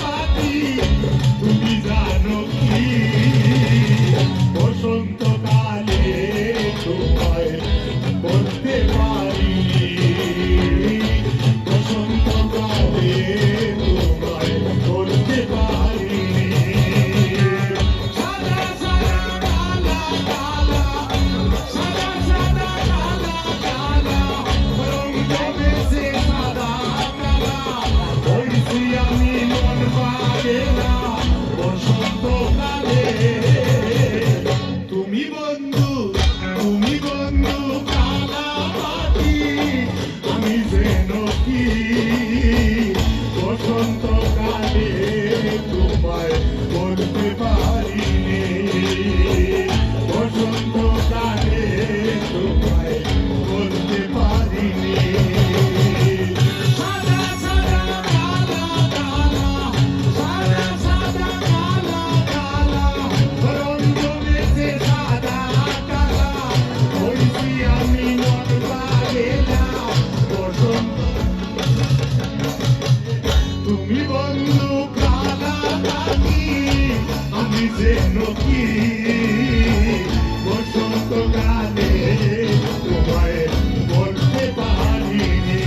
papi, tu তুমি বন্ধু কালাপাতি আমি যেন কি? বসন্তকালে তোমায় বন্ধু যে নকি বসন্ত গানে তোমায় বলতে পারিনি।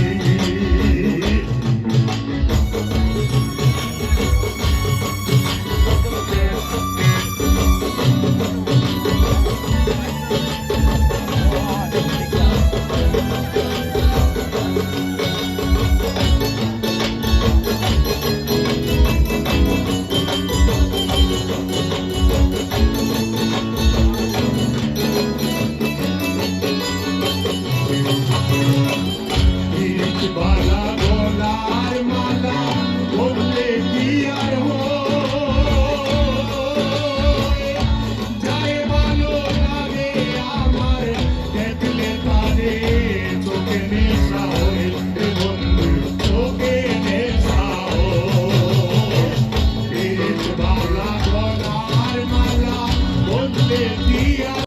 Thank